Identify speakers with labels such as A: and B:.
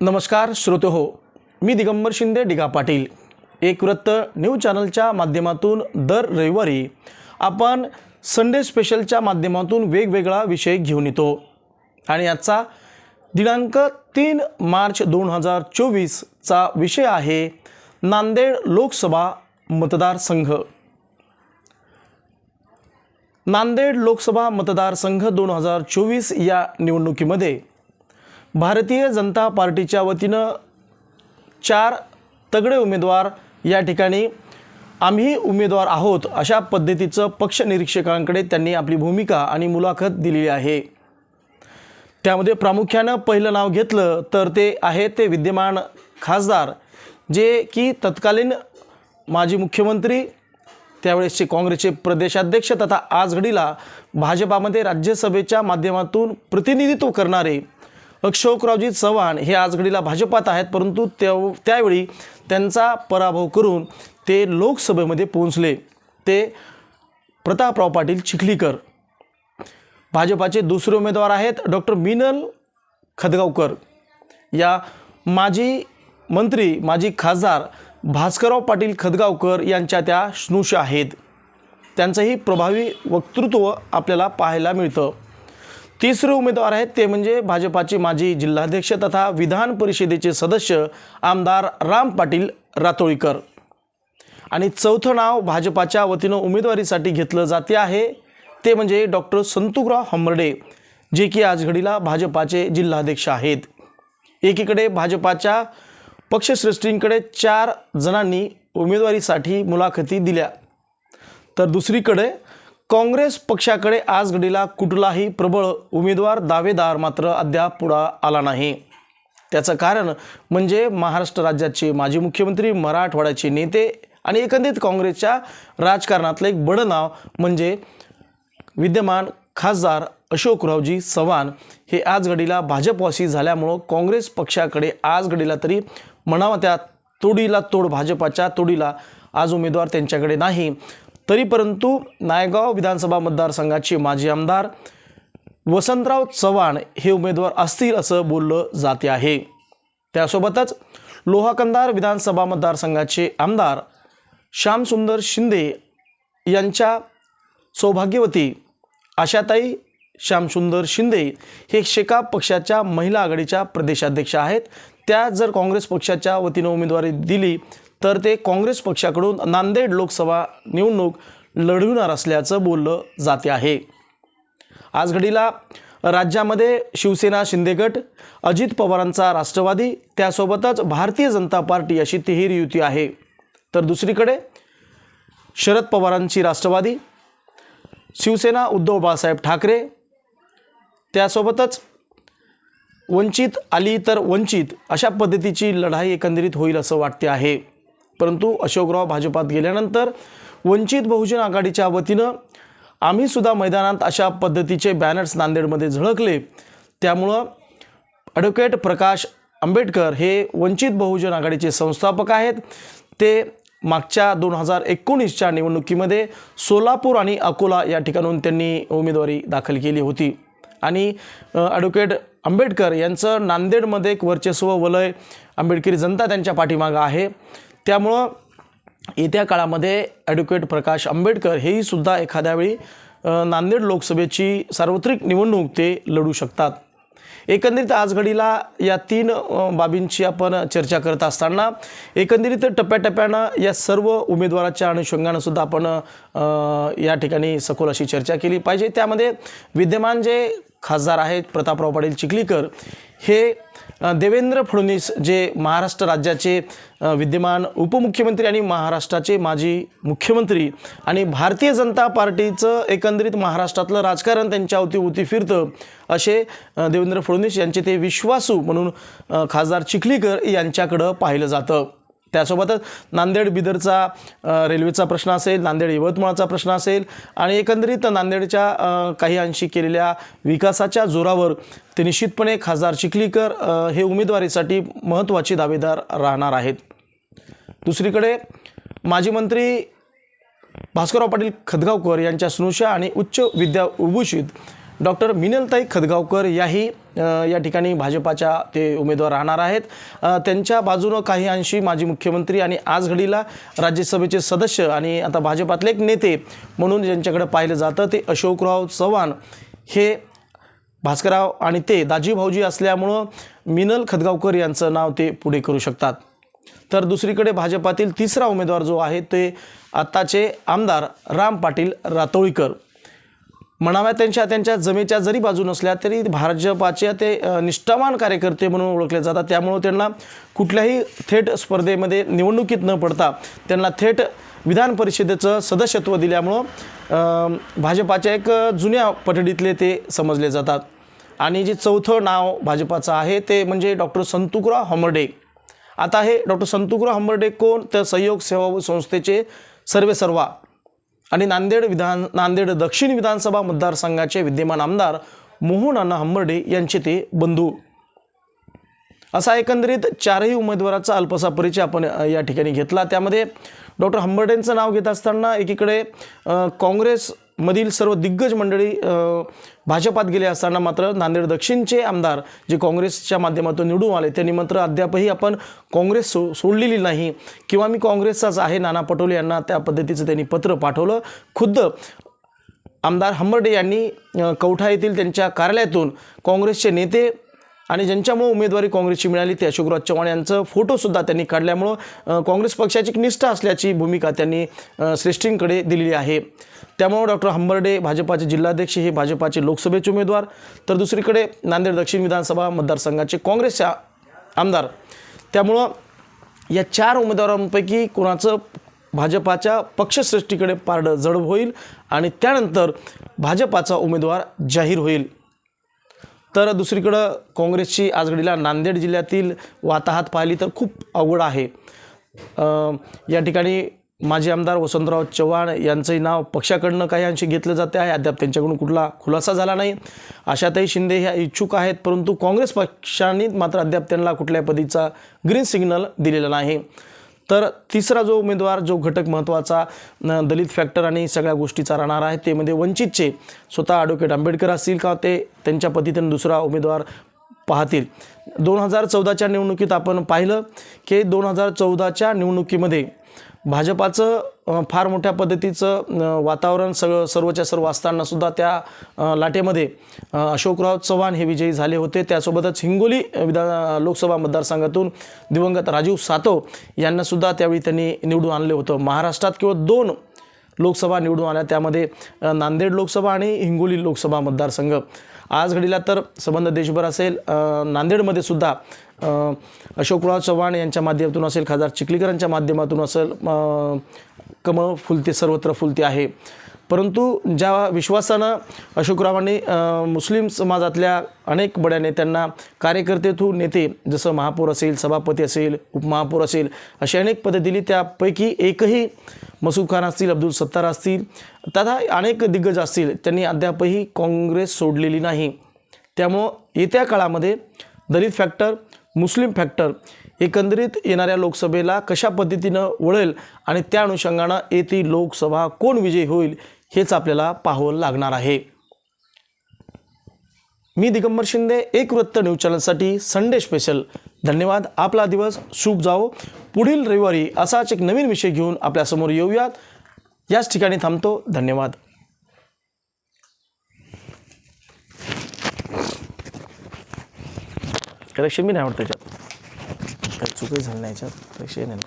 A: नमस्कार श्रोते हो मी दिगंबर शिंदे डिगा पाटील. एक वृत्त न्यूज चॅनलच्या माध्यमातून दर रविवारी आपण संडे स्पेशलच्या माध्यमातून वेगवेगळा विषय घेऊन येतो. आणि आजचा दिनांक तीन मार्च दोन हजार चोवीसचा विषय आहे नांदेड लोकसभा मतदारसंघ. नांदेड लोकसभा मतदारसंघ दोन हजार चोवीस या निवडणुकीमध्ये भारतीय जनता पार्टीच्या वतीनं चार तगडे उमेदवार या ठिकाणी आम्ही उमेदवार आहोत अशा पद्धतीचं पक्ष निरीक्षकांकडे त्यांनी आपली भूमिका आणि मुलाखत दिलेली आहे. त्यामध्ये प्रामुख्यानं पहिलं नाव घेतलं तर ते आहे ते विद्यमान खासदार जे की तत्कालीन माजी मुख्यमंत्री त्यावेळेसचे काँग्रेसचे प्रदेशाध्यक्ष तथा आज घडीला भाजपामध्ये राज्यसभेच्या माध्यमातून प्रतिनिधित्व करणारे अशोकरावजी चव्हाण हे आज घडीला भाजपात आहेत परंतु त्यावेळी त्यांचा पराभव करून ते लोकसभेमध्ये पोहोचले. ते प्रतापराव पाटील चिखलीकर. भाजपाचे दुसरे उमेदवार आहेत डॉक्टर मिनल खदगावकर. या माजी मंत्री माजी खासदार भास्करराव पाटील खदगावकर यांच्या त्या स्नुष आहेत. त्यांचंही प्रभावी वक्तृत्व आपल्याला पाहायला मिळतं. तिसरे उमेदवार आहेत ते म्हणजे भाजपाचे माजी जिल्हाध्यक्ष तथा विधान परिषदेचे सदस्य आमदार राम पाटील रातोळीकर आणि चौथं नाव भाजपाच्या वतीनं उमेदवारीसाठी घेतलं जाते आहे ते म्हणजे डॉक्टर संतुकराव हंबर्डे जे की आज घडीला भाजपाचे जिल्हाध्यक्ष आहेत. एकीकडे भाजपाच्या पक्षश्रेष्ठींकडे चार जणांनी उमेदवारीसाठी मुलाखती दिल्या. तर दुसरीकडे काँग्रेस पक्षाकडे आज घडीला कुठलाही प्रबळ उमेदवार दावेदार मात्र अद्याप पुढा आला नाही. त्याचं कारण म्हणजे महाराष्ट्र राज्याचे माजी मुख्यमंत्री मराठवाड्याचे नेते आणि एकंदरीत काँग्रेसच्या राजकारणातलं एक बडं नाव म्हणजे विद्यमान खासदार अशोकरावजी चव्हाण हे आज घडीला भाजपवासी झाल्यामुळं काँग्रेस पक्षाकडे आज घडीला तरी म्हणावं त्या तोडीला तोड भाजपाच्या तोडीला आज उमेदवार त्यांच्याकडे नाही. तरी परंतु नायगाव विधानसभा मतदारसंघाचे माजी आमदार वसंतराव चव्हाण हे उमेदवार असतील असं बोललं जाते आहे. त्यासोबतच लोहाकंदार विधानसभा मतदारसंघाचे आमदार श्यामसुंदर शिंदे यांच्या सौभाग्यवती आशाताई श्यामसुंदर शिंदे हे शेकाप पक्षाच्या महिला आघाडीच्या प्रदेशाध्यक्ष आहेत. त्या जर काँग्रेस पक्षाच्या वतीनं उमेदवारी दिली तर ते काँग्रेस पक्षाकडून नांदेड लोकसभा निवडणूक लढविणार असल्याचं बोललं जाते आहे. आज घडीला राज्यामध्ये शिवसेना शिंदेगट अजित पवारांचा राष्ट्रवादी त्यासोबतच भारतीय जनता पार्टी अशी तिहेरी युती आहे. तर दुसरीकडे शरद पवारांची राष्ट्रवादी शिवसेना उद्धव बाळासाहेब ठाकरे त्यासोबतच वंचित आली तर वंचित अशा पद्धतीची लढाई एकंदरीत होईल असं वाटते आहे. परंतु अशोकराव भाजपात गेल्यानंतर वंचित बहुजन आघाडीच्या वतीनं आम्हीसुद्धा मैदानात अशा पद्धतीचे बॅनर्स नांदेडमध्ये झळकले. त्यामुळं ॲडव्होकेट प्रकाश आंबेडकर हे वंचित बहुजन आघाडीचे संस्थापक आहेत. ते मागच्या दोन हजार एकोणीसच्या निवडणुकीमध्ये सोलापूर आणि अकोला या ठिकाणून त्यांनी उमेदवारी दाखल केली होती. आणि ॲडव्होकेट आंबेडकर यांचं नांदेडमध्ये एक वर्चस्व वलय आंबेडकरी जनता त्यांच्या पाठीमागं आहे. त्यामुळं येत्या काळामध्ये ॲडव्होकेट प्रकाश आंबेडकर हेही सुद्धा एखाद्या वेळी नांदेड लोकसभेची सार्वत्रिक निवडणूक ते लढू शकतात. एकंदरीत आज घडीला या तीन बाबींची आपण चर्चा करत असताना एकंदरीत टप्प्याटप्प्यानं या सर्व उमेदवाराच्या अनुषंगानं सुद्धा आपण या ठिकाणी सखोल अशी चर्चा केली पाहिजे. त्यामध्ये विद्यमान जे खासदार आहेत प्रतापराव पाटील चिखलीकर. हे देवेंद्र फडणवीस जे महाराष्ट्र राज्याचे विद्यमान उपमुख्यमंत्री आणि महाराष्ट्राचे माजी मुख्यमंत्री आणि भारतीय जनता पार्टीचं एकंदरीत महाराष्ट्रातलं राजकारण त्यांच्या अवतीभोवती फिरतं असे देवेंद्र फडणवीस यांचे ते विश्वासू म्हणून खासदार चिखलीकर यांच्याकडं पाहिलं जातं. त्यासोबतच नांदेड बिदरचा रेल्वेचा प्रश्न असेल नांदेड यवतमाळचा प्रश्न असेल आणि एकंदरीत नांदेडच्या काही अंशी केलेल्या विकासाच्या जोरावर ते निश्चितपणे खासदार चिखलीकर हे उमेदवारीसाठी महत्त्वाचे दावेदार राहणार आहेत. दुसरीकडे माजी मंत्री भास्करराव पाटील खदगावकर यांच्या स्नुषा आणि उच्च विद्या विभूषित डॉक्टर मिनलताई खदगावकर याही या ठिकाणी भाजपाच्या ते उमेदवार राहणार आहेत. त्यांच्या बाजूनं काही अंशी माजी मुख्यमंत्री आणि आज घडीला राज्यसभेचे सदस्य आणि आता भाजपातले एक नेते म्हणून ज्यांच्याकडे पाहिलं जातं ते अशोकराव चव्हाण. हे भास्करराव आणि ते दाजी भाऊजी असल्यामुळं मिनल खदगावकर यांचं नाव ते पुढे करू शकतात. तर दुसरीकडे भाजपातील तिसरा उमेदवार जो आहे ते आत्ताचे आमदार राम पाटील रातोळीकर. म्हणाव्या त्यांच्या त्यांच्या जमेच्या जरी बाजू नसल्या तरी भाजपाचे ते निष्ठावान कार्यकर्ते म्हणून ओळखले जातात. त्यामुळं त्यांना कुठल्याही थेट स्पर्धेमध्ये निवडणुकीत न पडता त्यांना थेट विधान परिषदेचं सदस्यत्व दिल्यामुळं भाजपाच्या एक जुन्या पठडीतले ते समजले जातात. आणि जे चौथं नाव भाजपाचं आहे ते म्हणजे डॉक्टर संतुकराव हंबर्डे. आता हे डॉक्टर संतुकराव हंबर्डे कोण? तर सहयोग सेवा संस्थेचे सर्वेसर्वा आणि नांदेड विधान नांदेड दक्षिण विधानसभा मतदारसंघाचे विद्यमान आमदार मोहन अण्णा हंबर्डे यांचे ते बंधू. असा एकंदरीत चारही उमेदवाराचा अल्पसा परिचय आपण या ठिकाणी घेतला. त्यामध्ये डॉक्टर हंबर्डेंचं नाव घेत असताना एकीकडे काँग्रेसमधील सर्व दिग्गज मंडळी भाजपात गेले असताना मात्र नांदेड दक्षिणचे आमदार जे काँग्रेसच्या माध्यमातून निवडून आले त्यांनी मात्र अद्यापही आपण काँग्रेस सो सोडलेली नाही. किंवा मी काँग्रेसचाच आहे नाना पटोले यांना त्या पद्धतीचं त्यांनी पत्र पाठवलं. खुद्द आमदार हंबर्डे यांनी कौठा येथील त्यांच्या कार्यालयातून काँग्रेसचे नेते आणि ज्यांच्यामुळं उमेदवारी काँग्रेसची मिळाली ते अशोकराज चव्हाण यांचं फोटोसुद्धा त्यांनी काढल्यामुळं काँग्रेस पक्षाची एक निष्ठा असल्याची भूमिका त्यांनी श्रेष्ठींकडे दिलेली आहे. त्यामुळं डॉक्टर हंबर्डे भाजपाचे जिल्हाध्यक्ष हे भाजपाचे लोकसभेचे उमेदवार. तर दुसरीकडे नांदेड दक्षिण विधानसभा मतदारसंघाचे काँग्रेसच्या आमदार. त्यामुळं या चार उमेदवारांपैकी कोणाचं भाजपाच्या पक्षश्रेष्ठीकडे पारडं जड होईल आणि त्यानंतर भाजपाचा उमेदवार जाहीर होईल. तर दुसरीकडं काँग्रेसची आजघडीला नांदेड जिल्ह्यातील वाताहात पाहिली तर खूप अवघड आहे. या ठिकाणी माजी आमदार वसंतराव चव्हाण यांचंही नाव पक्षाकडनं काही अंशी घेतलं जाते आहे. अद्याप त्यांच्याकडून कुठला खुलासा झाला नाही. आशाताई शिंदे ह्या इच्छुक आहेत परंतु काँग्रेस पक्षाने मात्र अद्याप त्यांना कुठल्याही पदीचा ग्रीन सिग्नल दिलेला नाही. तर तिसरा जो उमेदवार जो घटक महत्त्वाचा न, दलित फॅक्टर आणि सगळ्या गोष्टीचा राहणार आहे ते म्हणजे वंचितचे स्वतः ॲडव्होकेट आंबेडकर असतील का ते त्यांच्या पद्धतीने दुसरा उमेदवार पाहतील. दोन हजार चौदाच्या निवडणुकीत आपण पाहिलं की दोन हजार चौदाच्या निवडणुकीमध्ये भाजपाचं फार मोठ्या पद्धतीचं वातावरण सगळं सर्वच्या सर्व असतानासुद्धा त्या लाटेमध्ये अशोकराव चव्हाण हे विजयी झाले होते. त्यासोबतच हिंगोली विधान लोकसभा मतदारसंघातून दिवंगत राजीव सातव यांनासुद्धा त्यावेळी त्यांनी निवडून आणलं होतं. महाराष्ट्रात केवळ दोन लोकसभा निवडून आल्या. त्यामध्ये नांदेड लोकसभा आणि हिंगोली लोकसभा मतदारसंघ. आज घडीला तर संबंध देशभर असेल. नांदेडमध्ये सुद्धा अशोकराव चव्हाण यांच्या माध्यमातून असेल खासदार चिखलीकरांच्या माध्यमातून असेल कमळ फुलते सर्वत्र फुलते आहे. परंतु ज्या विश्वासानं अशोकरावांनी मुस्लिम समाजातल्या अनेक बड्या नेत्यांना कार्यकर्ते थ्रू नेते जसं महापौर असेल सभापती असेल उपमहापौर असेल अशी अनेक पदे दिली त्यापैकी एकही मसूद खान असतील अब्दुल सत्तार असतील तथा अनेक दिग्गज असतील त्यांनी अद्यापही काँग्रेस सोडलेली नाही. त्यामुळं येत्या काळामध्ये दलित फॅक्टर मुस्लिम फॅक्टर एकंदरीत येणाऱ्या लोकसभेला कशा पद्धतीनं वळेल आणि त्या अनुषंगानं येथे लोकसभा कोण विजयी होईल हेच आपल्याला पाहावं लागणार आहे. मी दिगंबर शिंदे एक वृत्त न्यूज चॅनलसाठी संडे स्पेशल. धन्यवाद. आपला दिवस शुभ जावो. पुढील रविवारी असाच एक नवीन विषय घेऊन आपल्यासमोर येऊयात. याच ठिकाणी थांबतो. धन्यवाद. करेक्शन मी नाही आवडत त्याच्यात. काही चुकही झालं नाही याच्यात करेक्शन नाही.